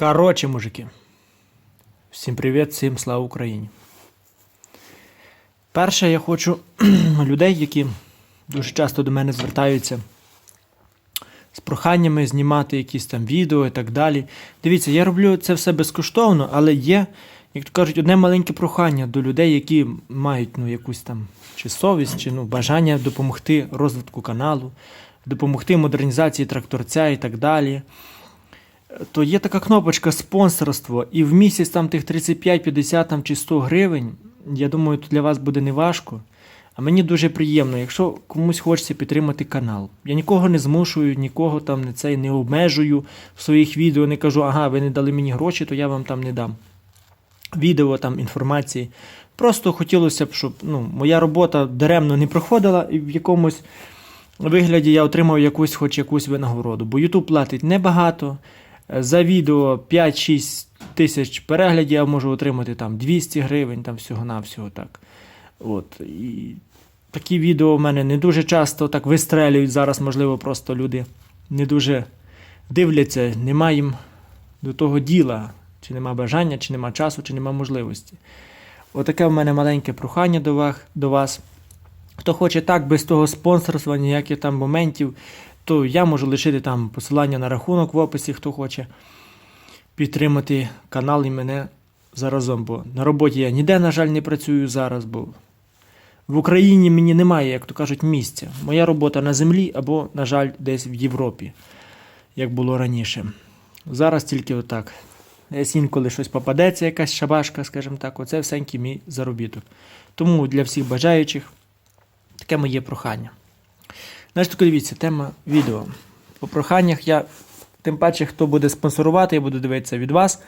Короче, мужики. Всім привіт, всім слава Україні. Перше, я хочу людей, які дуже часто до мене звертаються з проханнями знімати якісь там відео і так далі. Дивіться, я роблю це все безкоштовно, але є, як то кажуть, одне маленьке прохання до людей, які мають ну, якусь там чи совість, чи ну, бажання допомогти розвитку каналу, допомогти модернізації тракторця і так далі то є така кнопочка спонсорство, і в місяць там тих 35, 50 там, чи 100 гривень, я думаю, то для вас буде неважко. А мені дуже приємно, якщо комусь хочеться підтримати канал. Я нікого не змушую, нікого там не цей не обмежую в своїх відео, не кажу, ага, ви не дали мені гроші, то я вам там не дам. Відео там інформації. Просто хотілося б, щоб ну, моя робота даремно не проходила і в якомусь вигляді я отримав якусь хоч якусь винагороду. Бо YouTube платить небагато. За відео 5-6 тисяч переглядів я можу отримати там 200 гривень, там всього-навсього так. От. І такі відео в мене не дуже часто так вистрелюють. Зараз, можливо, просто люди не дуже дивляться, нема їм до того діла, чи нема бажання, чи нема часу, чи нема можливості. Отаке в мене маленьке прохання. До вас. Хто хоче так, без того спонсорства, ніяких там моментів, то я можу лишити там посилання на рахунок в описі, хто хоче підтримати канал і мене заразом. Бо на роботі я ніде, на жаль, не працюю зараз, бо в Україні мені немає, як то кажуть, місця. Моя робота на землі або, на жаль, десь в Європі, як було раніше. Зараз тільки отак. Десь інколи щось попадеться, якась шабашка, скажімо так, оце всенький мій заробіток. Тому для всіх бажаючих таке моє прохання. Значить, дивіться, тема відео. По проханнях я, тим паче, хто буде спонсорувати, я буду дивитися від вас.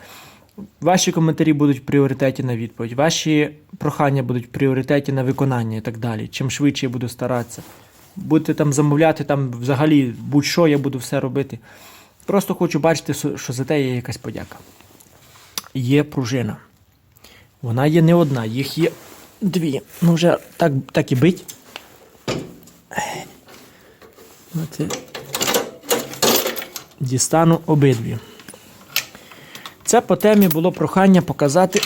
Ваші коментарі будуть в пріоритеті на відповідь, ваші прохання будуть в пріоритеті на виконання і так далі. Чим швидше я буду старатися. Будете там замовляти, там взагалі будь-що я буду все робити. Просто хочу бачити, що за те є якась подяка. Є пружина. Вона є не одна, їх є дві. Ну, вже так, так і бить. От, дістану обидві. Це по темі було прохання показати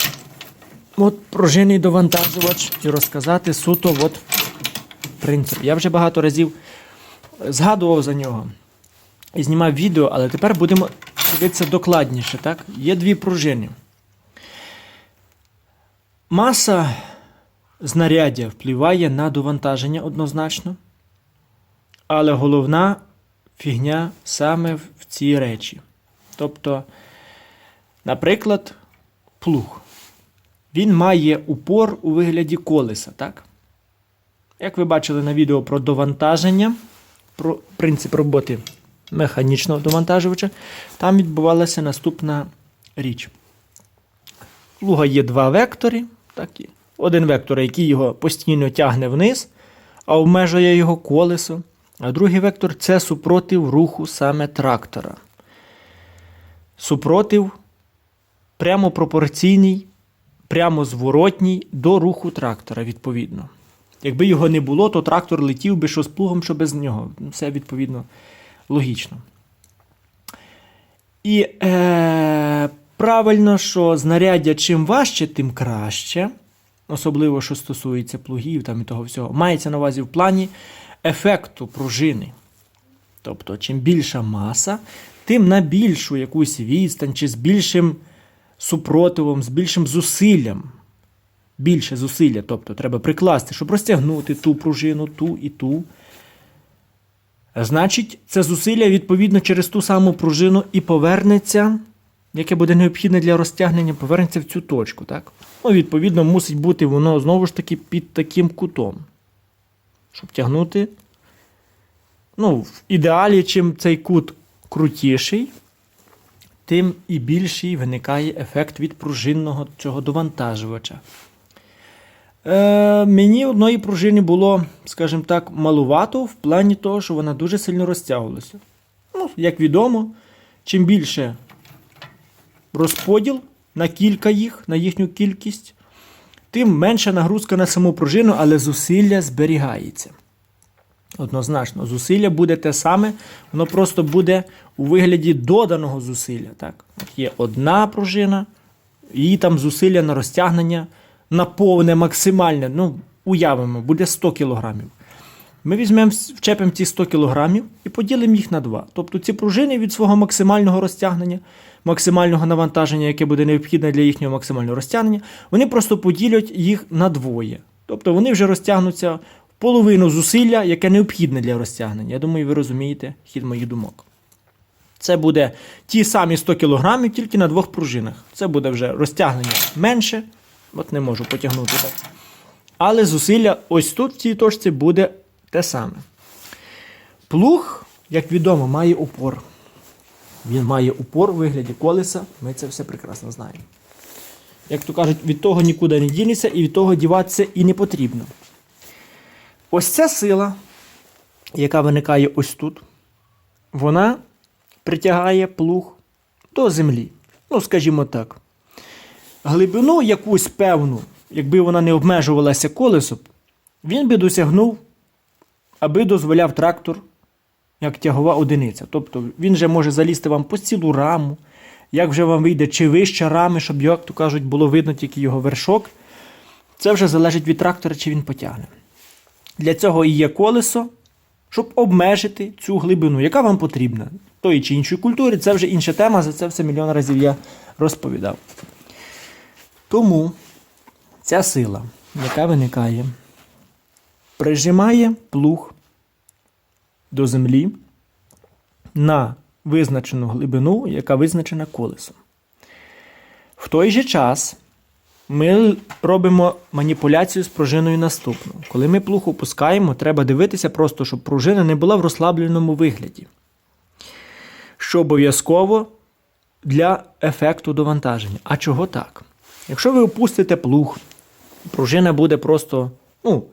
от пружинний довантажувач і розказати суто от принцип. Я вже багато разів згадував за нього і знімав відео, але тепер будемо дивитися докладніше. Так? Є дві пружини. Маса знаряддя впливає на довантаження однозначно. Але головна фігня саме в цій речі. Тобто, наприклад, плуг. Він має упор у вигляді колеса, так? Як ви бачили на відео про довантаження, про принцип роботи механічного довантажувача, там відбувалася наступна річ. Плуга є два вектори. Так, Один вектор, який його постійно тягне вниз, а обмежує його колесо. А другий вектор це супротив руху саме трактора. Супротив прямо пропорційний, прямо зворотній до руху трактора, відповідно. Якби його не було, то трактор летів би що з плугом, що без нього. Все відповідно логічно. І е, правильно, що знаряддя чим важче, тим краще. Особливо, що стосується плугів там і того всього. Мається на увазі в плані ефекту пружини. Тобто, чим більша маса, тим на більшу якусь відстань, чи з більшим супротивом, з більшим зусиллям. Більше зусилля, тобто треба прикласти, щоб розтягнути ту пружину, ту і ту. Значить, це зусилля, відповідно, через ту саму пружину і повернеться, яке буде необхідне для розтягнення, повернеться в цю точку. так? Ну, Відповідно, мусить бути воно знову ж таки під таким кутом щоб тягнути. Ну, в ідеалі, чим цей кут крутіший, тим і більший виникає ефект від пружинного цього довантажувача. Е, Мені одної пружини було, скажімо так, малувато в плані того, що вона дуже сильно розтягувалася. Ну, Як відомо, чим більше розподіл на кілька їх, на їхню кількість, тим менша нагрузка на саму пружину, але зусилля зберігається. Однозначно, зусилля буде те саме, воно просто буде у вигляді доданого зусилля. Так? Є одна пружина, її там зусилля на розтягнення на повне, максимальне. Ну, уявимо, буде 100 кілограмів. Ми візьмемо, вчепимо ці 100 кілограмів і поділимо їх на два. Тобто ці пружини від свого максимального розтягнення, максимального навантаження, яке буде необхідне для їхнього максимального розтягнення, вони просто поділять їх на двоє. Тобто вони вже розтягнуться в половину зусилля, яке необхідне для розтягнення. Я думаю, ви розумієте хід моїх думок. Це буде ті самі 100 кг, тільки на двох пружинах. Це буде вже розтягнення менше. От не можу потягнути так. Але зусилля ось тут, в цій точці, буде те саме. Плуг, як відомо, має упор. Він має упор у вигляді колеса. Ми це все прекрасно знаємо. Як то кажуть, від того нікуди не дінеться і від того діватися і не потрібно. Ось ця сила, яка виникає ось тут, вона притягає плуг до землі. Ну, скажімо так. Глибину якусь певну, якби вона не обмежувалася колесом, він би досягнув, аби дозволяв трактор як тягова одиниця. Тобто він же може залізти вам по цілу раму, як вже вам вийде, чи вища рами, щоб, як то кажуть, було видно тільки його вершок. Це вже залежить від трактора, чи він потягне. Для цього і є колесо, щоб обмежити цю глибину, яка вам потрібна. Тої чи іншої культури, це вже інша тема, за це все мільйон разів я розповідав. Тому ця сила, яка виникає, прижимає плуг до землі на визначену глибину, яка визначена колесом. В той же час ми робимо маніпуляцію з пружиною наступну. Коли ми плуг опускаємо, треба дивитися просто, щоб пружина не була в розслабленому вигляді. Що обов'язково для ефекту довантаження. А чого так? Якщо ви опустите плуг, пружина буде просто, ну,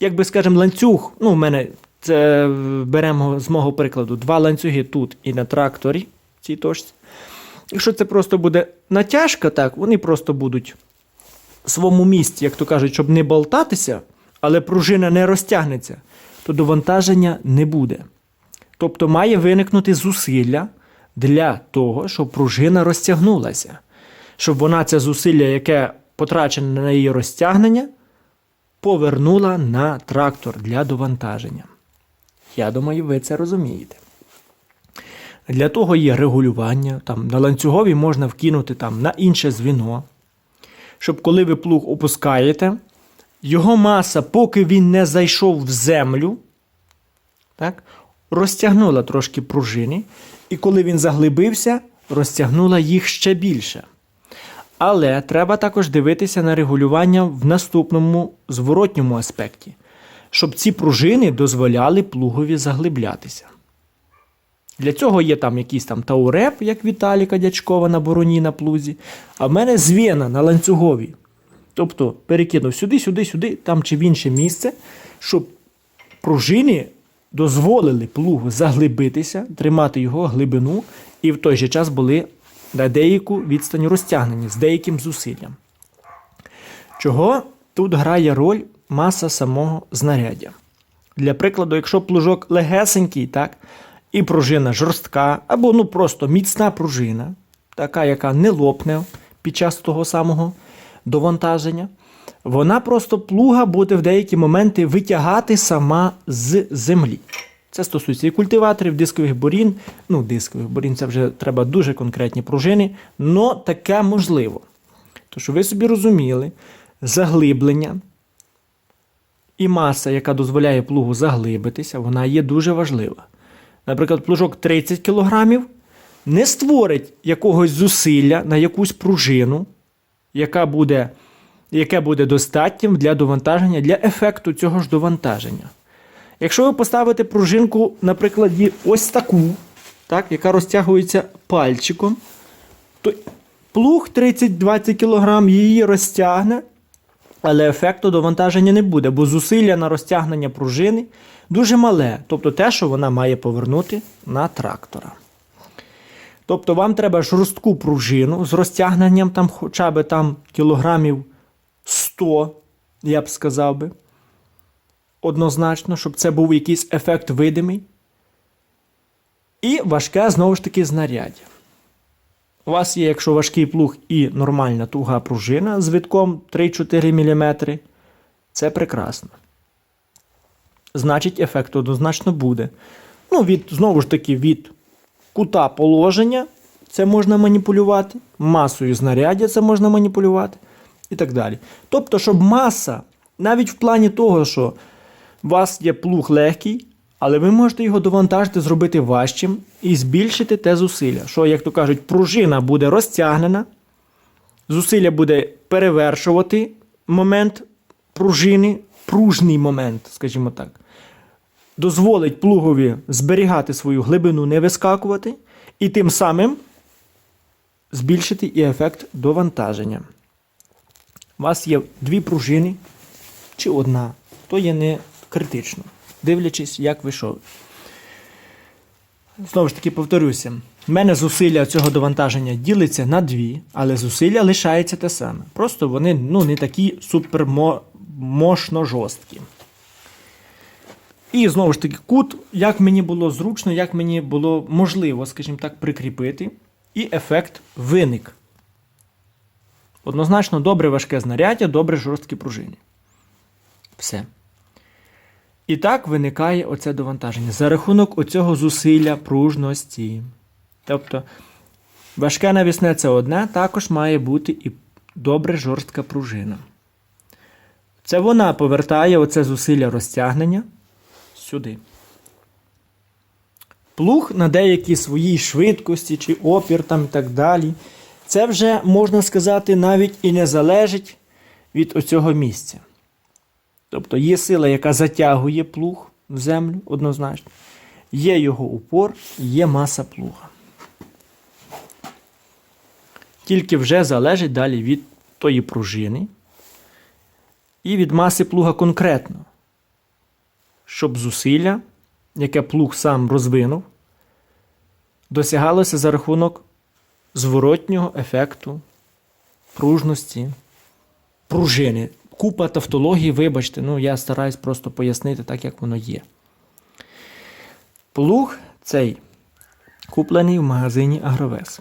як би скажемо, ланцюг. Ну, в мене це беремо з мого прикладу два ланцюги тут і на тракторі в цій точці. Якщо це просто буде натяжка, так, вони просто будуть в своєму місці, як то кажуть, щоб не болтатися, але пружина не розтягнеться, то довантаження не буде. Тобто має виникнути зусилля для того, щоб пружина розтягнулася, щоб вона це зусилля, яке потрачене на її розтягнення, повернула на трактор для довантаження. Я думаю, ви це розумієте. Для того є регулювання. Там, На ланцюгові можна вкинути там, на інше звіно, щоб коли ви плуг опускаєте, його маса, поки він не зайшов в землю, так, розтягнула трошки пружини, і коли він заглибився, розтягнула їх ще більше. Але треба також дивитися на регулювання в наступному зворотньому аспекті, щоб ці пружини дозволяли плугові заглиблятися. Для цього є там якийсь там тауреп, як Віталіка Дячкова на бороні на плузі, а в мене звіна на ланцюговій. Тобто перекинув сюди, сюди, сюди, там чи в інше місце, щоб пружини дозволили плугу заглибитися, тримати його глибину, і в той же час були на деяку відстань розтягнені з деяким зусиллям. Чого тут грає роль маса самого знаряддя? Для прикладу, якщо плужок легесенький, так, і пружина жорстка, або ну просто міцна пружина, така, яка не лопне під час того самого довантаження, вона просто плуга буде в деякі моменти витягати сама з землі. Це стосується і культиваторів, дискових борін. Ну, дискових борін це вже треба дуже конкретні пружини, але таке можливо. То, що ви собі розуміли, заглиблення і маса, яка дозволяє плугу заглибитися, вона є дуже важлива. Наприклад, плужок 30 кг не створить якогось зусилля на якусь пружину, яка буде, яке буде достатнім для довантаження, для ефекту цього ж довантаження. Якщо ви поставите пружинку, наприклад, ось таку, так, яка розтягується пальчиком, то плуг 30-20 кг її розтягне, але ефекту довантаження не буде, бо зусилля на розтягнення пружини дуже мале, тобто те, що вона має повернути на трактора. Тобто вам треба жорстку пружину з розтягненням там хоча б там кілограмів 100, я б сказав би. Однозначно, щоб це був якийсь ефект видимий. І важке, знову ж таки, знаряддя. У вас є, якщо важкий плуг і нормальна туга пружина з витком 3-4 мм, це прекрасно. Значить, ефект однозначно буде. Ну, від, знову ж таки, від кута положення це можна маніпулювати, масою знаряддя це можна маніпулювати і так далі. Тобто, щоб маса, навіть в плані того, що у вас є плуг легкий, але ви можете його довантажити, зробити важчим і збільшити те зусилля. Що, як то кажуть, пружина буде розтягнена, зусилля буде перевершувати момент пружини, пружний момент, скажімо так. Дозволить плугові зберігати свою глибину, не вискакувати, і тим самим збільшити і ефект довантаження. У вас є дві пружини чи одна, то є не критично, дивлячись, як ви що. Знову ж таки, повторюся, в мене зусилля цього довантаження ділиться на дві, але зусилля лишається те саме. Просто вони ну, не такі супермощно жорсткі. І знову ж таки, кут, як мені було зручно, як мені було можливо, скажімо так, прикріпити, і ефект виник. Однозначно, добре важке знаряддя, добре жорсткі пружини. Все. І так виникає оце довантаження за рахунок оцього зусилля пружності. Тобто, важке навісне це одне, також має бути і добре жорстка пружина. Це вона повертає оце зусилля розтягнення сюди. Плуг на деякій своїй швидкості чи опір там і так далі. Це вже, можна сказати, навіть і не залежить від оцього місця. Тобто є сила, яка затягує плуг в землю однозначно. Є його упор, є маса плуга. Тільки вже залежить далі від тої пружини і від маси плуга конкретно, щоб зусилля, яке плуг сам розвинув, досягалося за рахунок зворотнього ефекту пружності, пружини. Купа тавтології, вибачте, ну я стараюсь просто пояснити так, як воно є. Плуг цей куплений в магазині Агровес.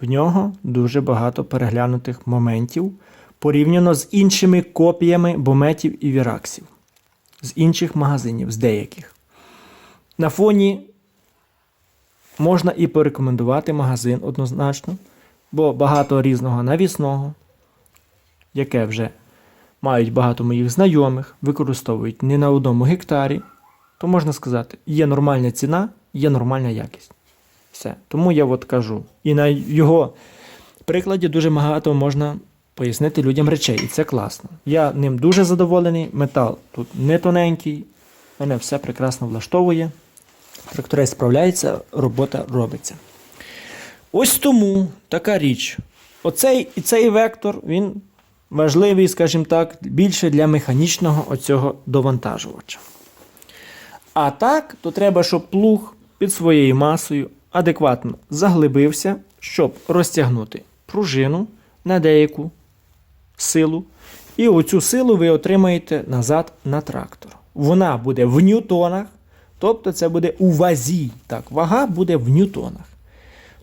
В нього дуже багато переглянутих моментів порівняно з іншими копіями бометів і віраксів. З інших магазинів, з деяких. На фоні можна і порекомендувати магазин однозначно, бо багато різного навісного, яке вже мають багато моїх знайомих, використовують не на одному гектарі, то можна сказати, є нормальна ціна, є нормальна якість. Все. Тому я от кажу. І на його прикладі дуже багато можна пояснити людям речей, і це класно. Я ним дуже задоволений. Метал тут не тоненький, мене все прекрасно влаштовує. Тракторець справляється, робота робиться. Ось тому така річ. Оцей і цей вектор, він важливий, скажімо так, більше для механічного оцього довантажувача. А так, то треба, щоб плуг під своєю масою адекватно заглибився, щоб розтягнути пружину на деяку силу. І оцю силу ви отримаєте назад на трактор. Вона буде в ньютонах, тобто це буде у вазі. Так, вага буде в ньютонах.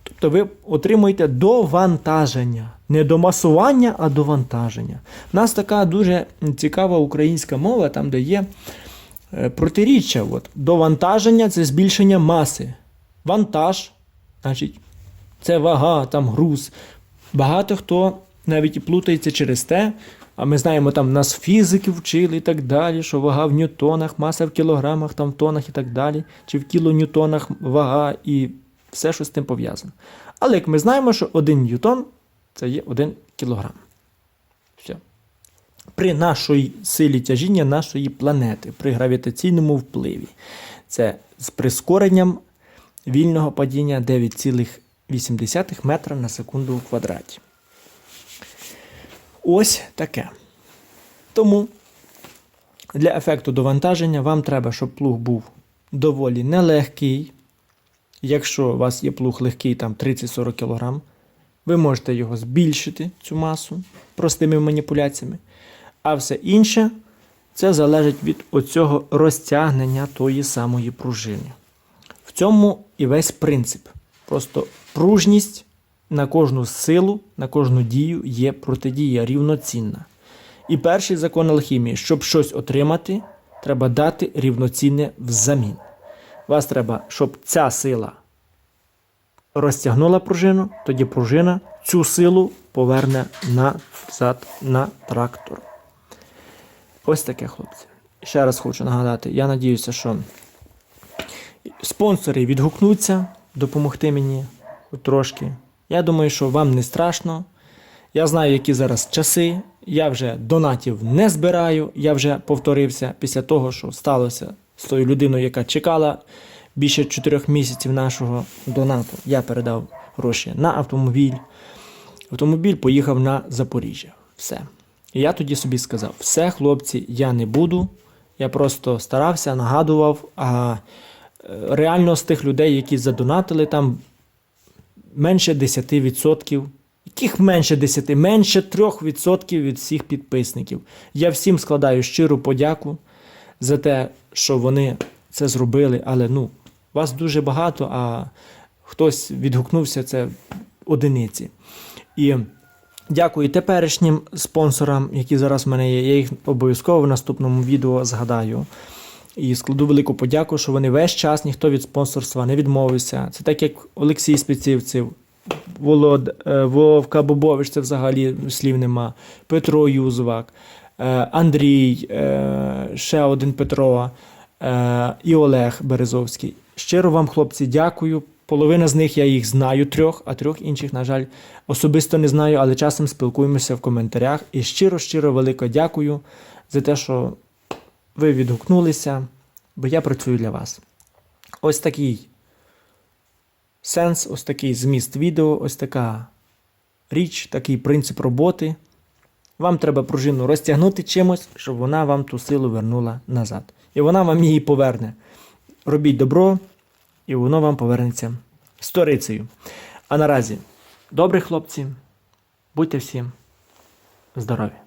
Тобто ви отримуєте довантаження. Не до масування, а довантаження. У нас така дуже цікава українська мова, там, де є е, протиріччя. От. Довантаження це збільшення маси. Вантаж, значить, це вага, там груз. Багато хто навіть плутається через те, а ми знаємо, там нас фізики вчили і так далі, що вага в ньютонах, маса в кілограмах, там в тонах і так далі, чи в кілоньютонах вага і все, що з тим пов'язано. Але як ми знаємо, що один ньютон це є один кілограм. Все. При нашій силі тяжіння нашої планети, при гравітаційному впливі. Це з прискоренням вільного падіння 9,8 метра на секунду в квадраті. Ось таке. Тому для ефекту довантаження вам треба, щоб плуг був доволі нелегкий. Якщо у вас є плуг легкий, там 30-40 кг, ви можете його збільшити, цю масу простими маніпуляціями. А все інше Це залежить від оцього розтягнення тої самої пружини. В цьому і весь принцип. Просто пружність на кожну силу, на кожну дію є протидія рівноцінна. І перший закон алхімії, щоб щось отримати, треба дати рівноцінне взамін. Вас треба, щоб ця сила розтягнула пружину, тоді пружина цю силу поверне назад на трактор. Ось таке, хлопці. Ще раз хочу нагадати, я надіюся, що спонсори відгукнуться допомогти мені трошки. Я думаю, що вам не страшно. Я знаю, які зараз часи. Я вже донатів не збираю. Я вже повторився після того, що сталося з тою людиною, яка чекала більше 4 місяців нашого донату. Я передав гроші на автомобіль. Автомобіль поїхав на Запоріжжя. Все. І я тоді собі сказав: все, хлопці, я не буду. Я просто старався, нагадував. А е, реально з тих людей, які задонатили, там менше 10%. Яких менше 10, менше 3% від всіх підписників. Я всім складаю щиру подяку за те, що вони це зробили, але ну, вас дуже багато, а хтось відгукнувся, це одиниці. І дякую теперішнім спонсорам, які зараз в мене є. Я їх обов'язково в наступному відео згадаю. І складу велику подяку, що вони весь час ніхто від спонсорства не відмовився. Це так як Олексій Спецівцев, Волод, е, Вовка Бобович, це взагалі слів нема, Петро Юзвак, е, Андрій, е, ще один Петро і Олег Березовський. Щиро вам, хлопці, дякую. Половина з них я їх знаю трьох, а трьох інших, на жаль, особисто не знаю, але часом спілкуємося в коментарях. І щиро, щиро велике дякую за те, що ви відгукнулися, бо я працюю для вас. Ось такий сенс, ось такий зміст відео, ось така річ, такий принцип роботи. Вам треба пружину розтягнути чимось, щоб вона вам ту силу вернула назад. І вона вам її поверне. Робіть добро, і воно вам повернеться сторицею. А наразі, добрі хлопці, будьте всім здорові!